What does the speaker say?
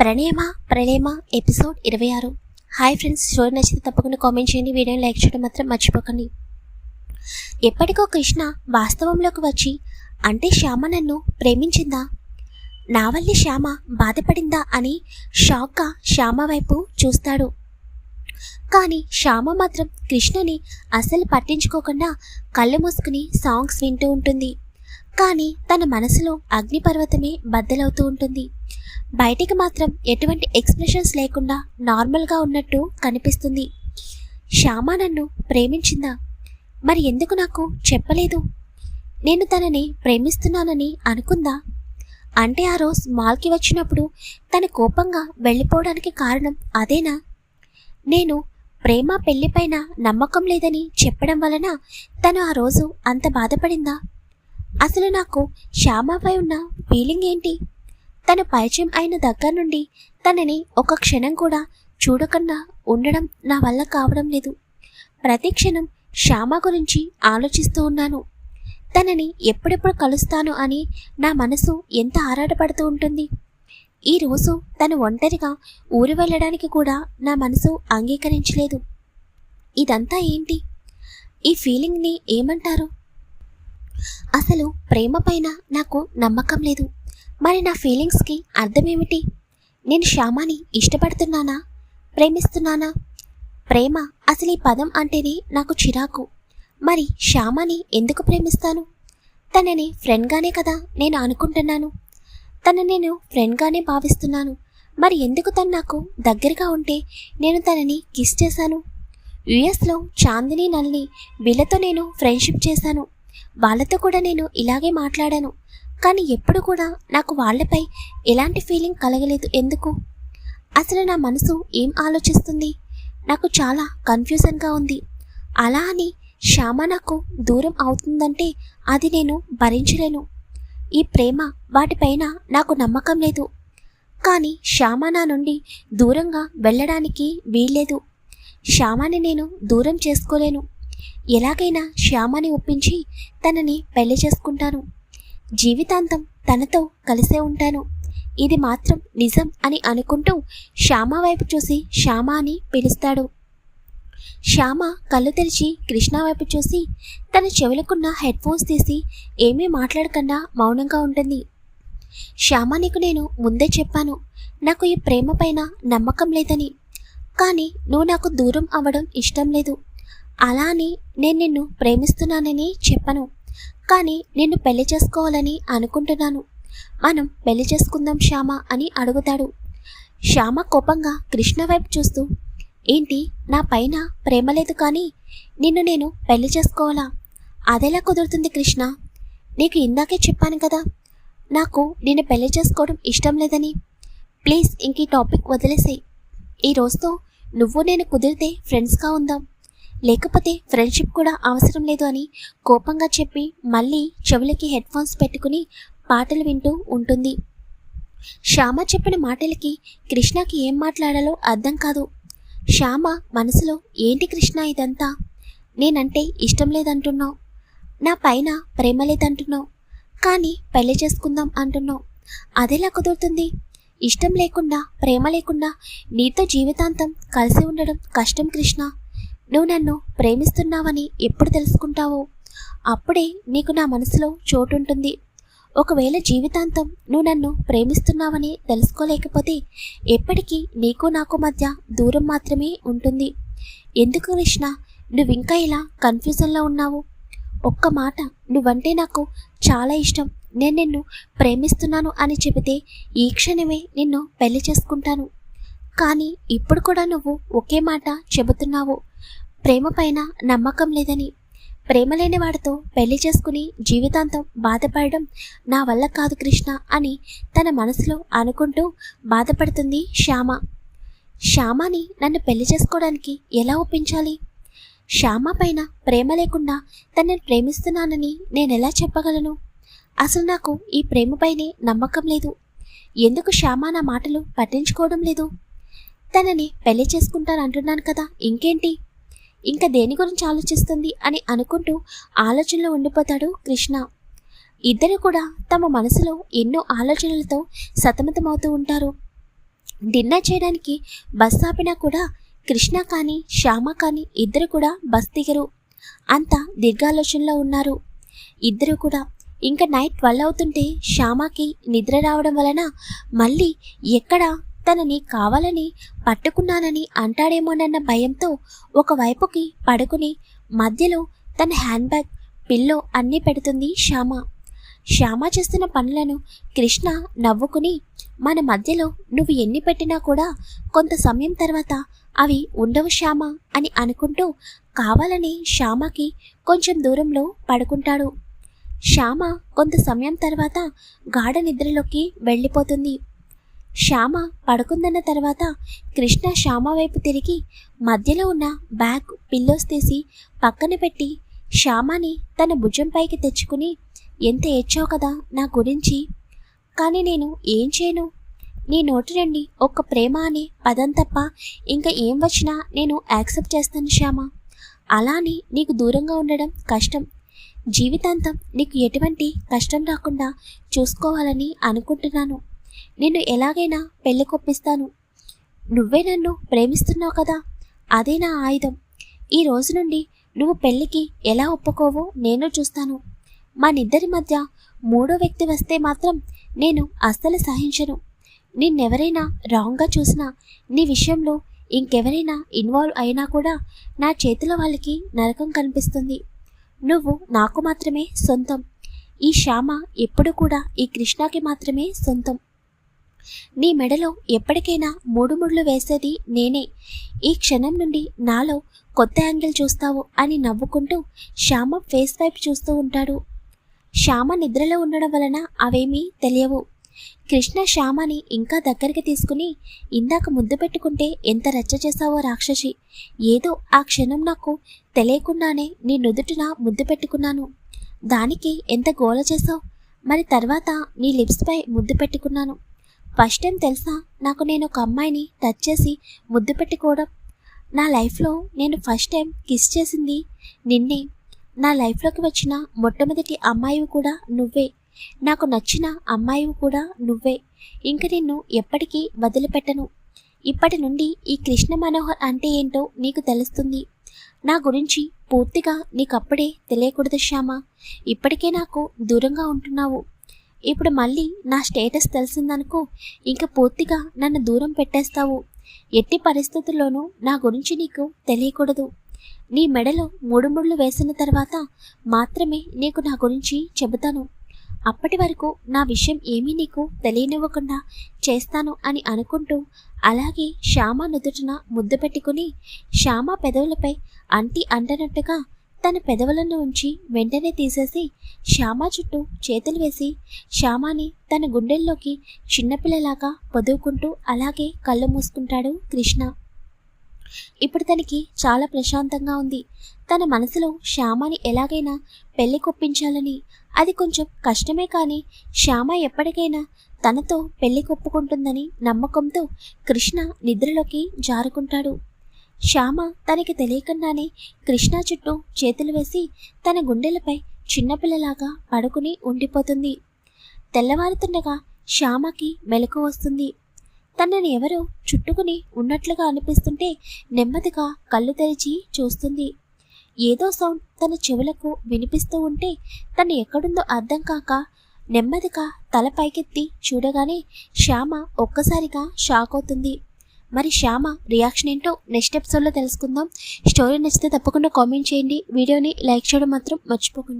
ప్రణేమ ప్రణేమ episode ఇరవై ఆరు. Hi friends story నచ్చితే తప్పకుండా కామెంట్ చేయండి. వీడియోని లైక్ చేయడం మాత్రం మర్చిపోకండి. ఎప్పటికో కృష్ణ వాస్తవంలోకి వచ్చి అంటే శ్యామ నన్ను ప్రేమించిందా? నా వల్లే శ్యామ బాధపడిందా అని షాక్గా శ్యామ వైపు చూస్తాడు. కానీ శ్యామ మాత్రం కృష్ణని అసలు పట్టించుకోకుండా కళ్ళు మూసుకుని సాంగ్స్ వింటూ ఉంటుంది. కానీ తన మనసులో అగ్నిపర్వతమే బద్దలవుతూ ఉంటుంది. బయటికి మాత్రం ఎటువంటి ఎక్స్ప్రెషన్స్ లేకుండా నార్మల్గా ఉన్నట్టు కనిపిస్తుంది. శ్యామ నన్ను ప్రేమించిందా? మరి ఎందుకు నాకు చెప్పలేదు? నేను తనని ప్రేమిస్తున్నానని అనుకుందా? అంటే ఆ రోజు మాల్కి వచ్చినప్పుడు తన కోపంగా వెళ్ళిపోవడానికి కారణం అదేనా? నేను ప్రేమ పెళ్ళిపైన నమ్మకం లేదని చెప్పడం వలన తను ఆ రోజు అంత బాధపడిందా? అసలు నాకు శ్యామపై ఉన్న ఫీలింగ్ ఏంటి? తను పరిచయం అయిన దగ్గర నుండి తనని ఒక క్షణం కూడా చూడకుండా ఉండడం నా వల్ల కావడం లేదు. ప్రతి క్షణం శ్యామ గురించి ఆలోచిస్తూ ఉన్నాను. తనని ఎప్పుడెప్పుడు కలుస్తాను అని నా మనసు ఎంత ఆరాటపడుతూ ఉంటుంది. ఈరోజు తను ఒంటరిగా ఊరు వెళ్ళడానికి కూడా నా మనసు అంగీకరించలేదు. ఇదంతా ఏంటి? ఈ ఫీలింగ్ని ఏమంటారు? అసలు ప్రేమ పైన నాకు నమ్మకం లేదు. మరి నా ఫీలింగ్స్కి అర్థమేమిటి? నేను శ్యామాని ఇష్టపడుతున్నానా? ప్రేమిస్తున్నానా? ప్రేమ అసలు ఈ పదం అంటేనే నాకు చిరాకు. మరి శ్యామాని ఎందుకు ప్రేమిస్తాను? తనని ఫ్రెండ్గానే కదా నేను అనుకుంటున్నాను. తను నేను ఫ్రెండ్గానే భావిస్తున్నాను. మరి ఎందుకు తను నాకు దగ్గరగా ఉంటే నేను తనని కిస్ చేశాను? యుఎస్లో చాందిని నల్ని వీళ్ళతో నేను ఫ్రెండ్షిప్ చేశాను. వాళ్ళతో కూడా నేను ఇలాగే మాట్లాడాను. కానీ ఎప్పుడు కూడా నాకు వాళ్ళపై ఎలాంటి ఫీలింగ్ కలగలేదు. ఎందుకు? అసలు నా మనసు ఏం ఆలోచిస్తుంది? నాకు చాలా కన్ఫ్యూజన్గా ఉంది. అలా అని శ్యామ నాకు దూరం అవుతుందంటే అది నేను భరించలేను. ఈ ప్రేమ వాటిపైన నాకు నమ్మకం లేదు. కానీ శ్యామ నా నుండి దూరంగా వెళ్ళడానికి వీల్లేదు. శ్యామని నేను దూరం చేసుకోలేను. ఎలాగైనా శ్యామని ఒప్పించి తనని పెళ్ళి చేసుకుంటాను. జీవితాంతం తనతో కలిసే ఉంటాను. ఇది మాత్రం నిజం అని అనుకుంటూ శ్యామ వైపు చూసి శ్యామ అని పిలుస్తాడు. శ్యామ కళ్ళు తెరిచి కృష్ణ వైపు చూసి తన చెవులకున్న హెడ్ ఫోన్స్ తీసి ఏమీ మాట్లాడకుండా మౌనంగా ఉంటుంది. శ్యామ నీకు నేను ముందే చెప్పాను నాకు ఈ ప్రేమ పైన నమ్మకం లేదని. కానీ నువ్వు నాకు దూరం అవ్వడం ఇష్టం లేదు. అలా అని నేను నిన్ను ప్రేమిస్తున్నానని చెప్పను. కానీ నిన్ను పెళ్ళి చేసుకోవాలని అనుకుంటున్నాను. మనం పెళ్ళి చేసుకుందాం శ్యామ అని అడుగుతాడు. శ్యామ కోపంగా కృష్ణ వైపు చూస్తూ ఏంటి నా పైన ప్రేమ లేదు కానీ నిన్ను నేను పెళ్ళి చేసుకోవాలా? అదెలా కుదురుతుంది కృష్ణ? నీకు ఇందాకే చెప్పాను కదా నాకు నిన్ను పెళ్ళి చేసుకోవడం ఇష్టం లేదని. ప్లీజ్ ఇంక ఈ టాపిక్ వదిలేసేయి. ఈ రోజుతో నువ్వు నేను కుదిరితే ఫ్రెండ్స్గా ఉందాం. లేకపోతే ఫ్రెండ్షిప్ కూడా అవసరం లేదు అని కోపంగా చెప్పి మళ్ళీ చెవులకి హెడ్ ఫోన్స్ పెట్టుకుని పాటలు వింటూ ఉంటుంది. శ్యామ చెప్పిన మాటలకి కృష్ణకి ఏం మాట్లాడాలో అర్థం కాదు. శ్యామ మనసులో ఏంటి కృష్ణ ఇదంతా? నేనంటే ఇష్టం లేదంటున్నావు. నా పైన ప్రేమ లేదంటున్నావు. కానీ పెళ్ళి చేసుకుందాం అంటున్నావు. అదెలా కుదురుతుంది? ఇష్టం లేకుండా ప్రేమ లేకుండా నీతో జీవితాంతం కలిసి ఉండడం కష్టం కృష్ణ. నువ్వు నన్ను ప్రేమిస్తున్నావని ఎప్పుడు తెలుసుకుంటావో? అప్పుడే నీకు నా మనసులో చోటుంటుంది. ఒకవేళ జీవితాంతం నువ్వు నన్ను ప్రేమిస్తున్నావని తెలుసుకోలేకపోతే ఎప్పటికీ నీకు నాకు మధ్య దూరం మాత్రమే ఉంటుంది. ఎందుకు కృష్ణ? నువ్వు ఇంకా ఇలా కన్ఫ్యూజన్లో ఉన్నావు? ఒక్క మాట నువ్వంటే నాకు చాలా ఇష్టం. నేను నిన్ను ప్రేమిస్తున్నాను అని చెబితే ఈ క్షణమే నిన్ను పెళ్ళి చేసుకుంటాను. కానీ ఇప్పుడు కూడా నువ్వు ఒకే మాట చెబుతున్నావు. ప్రేమ పైన నమ్మకం లేదని. ప్రేమ లేని వాడితో పెళ్ళి చేసుకుని జీవితాంతం బాధపడడం నా వల్ల కాదు కృష్ణ అని తన మనసులో అనుకుంటూ బాధపడుతుంది శ్యామ. శ్యామని నన్ను పెళ్ళి చేసుకోవడానికి ఎలా ఒప్పించాలి? శ్యామ పైన ప్రేమ లేకుండా తనని ప్రేమిస్తున్నానని నేను ఎలా చెప్పగలను? అసలు నాకు ఈ ప్రేమపైనే నమ్మకం లేదు. ఎందుకు శ్యామ నా మాటలు పట్టించుకోవడం లేదు? తనని పెళ్ళి చేసుకుంటానంటున్నాను కదా ఇంకేంటి? ఇంకా దేని గురించి ఆలోచిస్తుంది అని అనుకుంటూ ఆలోచనలో ఉండిపోతాడు కృష్ణ. ఇద్దరు కూడా తమ మనసులో ఎన్నో ఆలోచనలతో సతమతమవుతూ ఉంటారు. డిన్నర్ చేయడానికి బస్ ఆపినా కూడా కృష్ణ కానీ శ్యామ కానీ ఇద్దరు కూడా బస్ దిగరు. అంత దీర్ఘాలోచనలో ఉన్నారు. ఇద్దరు కూడా ఇంకా నైట్ ట్వెల్వ్ అవుతుంటే శ్యామకి నిద్ర రావడం వలన మళ్ళీ ఎక్కడ తనని కావాలని పట్టుకున్నానని అంటాడేమోనన్న భయంతో ఒకవైపుకి పడుకుని మధ్యలో తన హ్యాండ్ బ్యాగ్ పిల్లో అన్నీ పెడుతుంది శ్యామ. శ్యామ చేస్తున్న పనులను కృష్ణ నవ్వుకుని మన మధ్యలో నువ్వు ఎన్ని పెట్టినా కూడా కొంత సమయం తర్వాత అవి ఉండవు శ్యామ అని అనుకుంటూ కావాలని శ్యామకి కొంచెం దూరంలో పడుకుంటాడు. శ్యామ కొంత సమయం తర్వాత గాఢ నిద్రలోకి వెళ్ళిపోతుంది. శ్యామ పడుకుందన్న తర్వాత కృష్ణ శ్యామ వైపు తిరిగి మధ్యలో ఉన్న బ్యాగ్ పిల్లోస్ తీసి పక్కన పెట్టి శ్యామని తన భుజంపైకి తెచ్చుకుని ఎంత ఏడ్చావు కదా నా గురించి? కానీ నేను ఏం చేయను? నీ నోటి నుండి ఒక్క ప్రేమ అనే పదం తప్ప ఇంకా ఏం వచ్చినా నేను యాక్సెప్ట్ చేస్తాను శ్యామ. అలాని నీకు దూరంగా ఉండడం కష్టం. జీవితాంతం నీకు ఎటువంటి కష్టం రాకుండా చూసుకోవాలని అనుకుంటున్నాను. నిన్ను ఎలాగైనా పెళ్ళి కొప్పిస్తాను నువ్వే నన్ను ప్రేమిస్తున్నావు కదా? అదే నా ఆయుధం. ఈ రోజు నుండి నువ్వు పెళ్ళికి ఎలా ఒప్పుకోవో నేను చూస్తాను. మనిద్దరి మధ్య మూడో వ్యక్తి వస్తే మాత్రం నేను అస్సలు సహించను. నిన్నెవరైనా రాంగ్గా చూసినా నీ విషయంలో ఇంకెవరైనా ఇన్వాల్వ్ అయినా కూడా నా చేతిలో వాళ్ళకి నరకం కనిపిస్తుంది. నువ్వు నాకు మాత్రమే సొంతం. ఈ శ్యామ ఎప్పుడు కూడా ఈ కృష్ణకి మాత్రమే సొంతం. నీ మెడలో ఎప్పటికైనా మూడు ముళ్ళు వేసేది నేనే. ఈ క్షణం నుండి నాలో కొత్త యాంగిల్ చూస్తావు అని నవ్వుకుంటూ శ్యామ ఫేస్ వైపు చూస్తూ ఉంటాడు. శ్యామ నిద్రలో ఉండడం వలన అవేమీ తెలియవు. కృష్ణ శ్యామని ఇంకా దగ్గరికి తీసుకుని ఇందాక ముద్దు పెట్టుకుంటే ఎంత రచ్చ చేశావో రాక్షసి. ఏదో ఆ క్షణం నాకు తెలియకుండానే నీ నుదుటిన ముద్దు పెట్టుకున్నాను. దానికి ఎంత గోల చేశావు? మరి తర్వాత నీ లిప్స్పై ముద్దు పెట్టుకున్నాను. ఫస్ట్ టైం తెలుసా? నాకు నేను ఒక అమ్మాయిని టచ్ చేసి ముద్దు పెట్టుకోవడం. నా లైఫ్లో నేను ఫస్ట్ టైం కిస్ చేసింది నిన్నే. నా లైఫ్లోకి వచ్చిన మొట్టమొదటి అమ్మాయివి కూడా నువ్వే. నాకు నచ్చిన అమ్మాయివి కూడా నువ్వే. ఇంక నిన్ను ఎప్పటికీ వదిలిపెట్టను. ఇప్పటి నుండి ఈ కృష్ణ మనోహర్ అంటే ఏంటో నీకు తెలుస్తుంది. నా గురించి పూర్తిగా నీకప్పుడే తెలియకూడదు శ్యామ. ఇప్పటికే నాకు దూరంగా ఉంటున్నావు. ఇప్పుడు మళ్ళీ నా స్టేటస్ తెలిసిందనుకో ఇంక పూర్తిగా నన్ను దూరం పెట్టేస్తావు. ఎట్టి పరిస్థితుల్లోనూ నా గురించి నీకు తెలియకూడదు. నీ మెడలో మూడు ముళ్ళు వేసిన తర్వాత మాత్రమే నీకు నా గురించి చెబుతాను. అప్పటి వరకు నా విషయం ఏమీ నీకు తెలియనివ్వకుండా చేస్తాను అని అనుకుంటూ అలాగే శ్యామ నుదుటిన ముద్దు పెట్టుకుని శ్యామ పెదవులపై అంటి అంటనట్టుగా తన పెదవులను ఉంచి వెంటనే తీసేసి శ్యామ చుట్టూ చేతులు వేసి శ్యామాని తన గుండెల్లోకి చిన్నపిల్లలాగా పొదువుకుంటూ అలాగే కళ్ళు మూసుకుంటాడు కృష్ణ. ఇప్పుడు తనకి చాలా ప్రశాంతంగా ఉంది. తన మనసులో శ్యామని ఎలాగైనా పెళ్ళి కొప్పించాలని అది కొంచెం కష్టమే కానీ శ్యామ ఎప్పటికైనా తనతో పెళ్ళి కొప్పుకుంటుందని నమ్మకంతో కృష్ణ నిద్రలోకి జారుకుంటాడు. శ్యామ తనకి తెలియకుండానే కృష్ణ చుట్టూ చేతులు వేసి తన గుండెలపై చిన్నపిల్లలాగా పడుకుని ఉండిపోతుంది. తెల్లవారుతుండగా శ్యామకి మెలకు వస్తుంది. తనని ఎవరో చుట్టుకుని ఉన్నట్లుగా అనిపిస్తుంటే నెమ్మదిగా కళ్ళు తెరిచి చూస్తుంది. ఏదో సౌండ్ తన చెవులకు వినిపిస్తూ ఉంటే తను ఎక్కడుందో అర్థం కాక నెమ్మదిగా తల పైకెత్తి చూడగానే శ్యామ ఒక్కసారిగా షాక్ అవుతుంది. మరి శ్యామ రియాక్షన్ ఏంటో నెక్స్ట్ ఎపిసోడ్లో తెలుసుకుందాం. స్టోరీ నచ్చితే తప్పకుండా కామెంట్ చేయండి. వీడియోని లైక్ చేయడం మాత్రం మర్చిపోకండి.